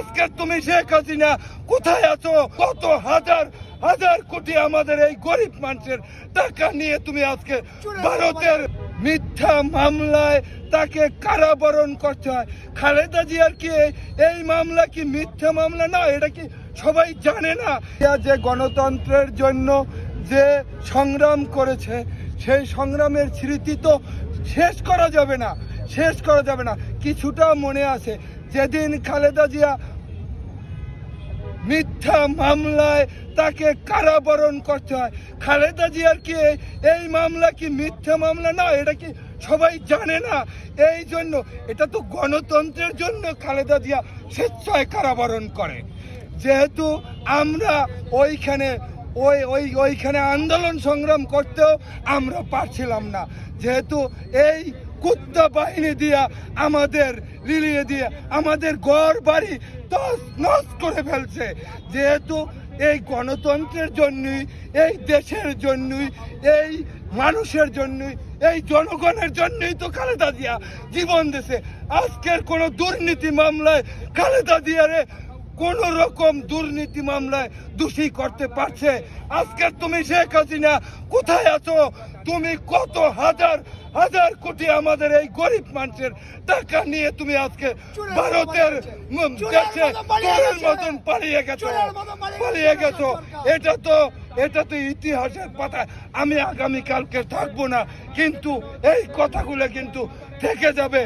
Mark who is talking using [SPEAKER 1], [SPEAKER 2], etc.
[SPEAKER 1] আজকে তুমি শেখ হাসিনা কোথায় আছো? কত হাজার হাজার কোটি আমাদের এই গরিব মানুষের টাকা নিয়ে তুমি আজকে ভারতের মিথ্যা মামলায় তাকে কারাবরণ করতে হয় খালেদা জিয়ার কি এই- মামলা কি মিথ্যা মামলা? না এটা কি সবাই জানে না। যে গণতন্ত্রের জন্য যে সংগ্রাম করেছে সেই সংগ্রামের স্মৃতি তো শেষ করা যাবে না শেষ করা যাবে না। কিছুটা মনে আছে। যেদিন খালেদা জিয়া মিথ্যা মামলায় তাকে কারাবরণ করতে হয়। খালেদা জিয়ার কি এই- মামলা কি মিথ্যা মামলা? না, এটা কি সবাই জানে না। এই জন্য এটা তো গণতন্ত্রের জন্য খালেদা জিয়া স্বেচ্ছায় কারাবরণ করে। যেহেতু আমরা ওইখানে ওই ওই ওইখানে আন্দোলন সংগ্রাম করতেও আমরা পারছিলাম না। যেহেতু এই কুত্তা বাহিনী দিয়া আমাদের লিলিয়ে দিয়ে আমাদের ঘর বাড়ি নস করে ফেলছে। যেহেতু এই গণতন্ত্রের জন্যই, এই দেশের জন্যই, এই মানুষের জন্যই, এই জনগণের জন্যই তো খালেদা জিয়া জীবন দেশে আজকের কোনো দুর্নীতি মামলায় খালেদা জিয়ারে কোন রকম দুর্নীতি মামলায় দোষী করতে পারছে। আজকে তুমি শেখ হাসিনা কোথায় আছো? তুমি কত হাজার হাজার কোটি আমাদের এই গরিব মানুষের টাকা নিয়ে তুমি আজকে ভারতের
[SPEAKER 2] চোরের
[SPEAKER 1] দেশে চোরের মতন পালিয়ে গেছো।
[SPEAKER 2] পালিয়ে
[SPEAKER 1] পালিয়ে
[SPEAKER 2] গেছো।
[SPEAKER 1] এটা তো এটা তো ইতিহাসের পাতা। আমি আগামী কালকে থাকব না কিন্তু এই কথাগুলো কিন্তু থেকে যাবে।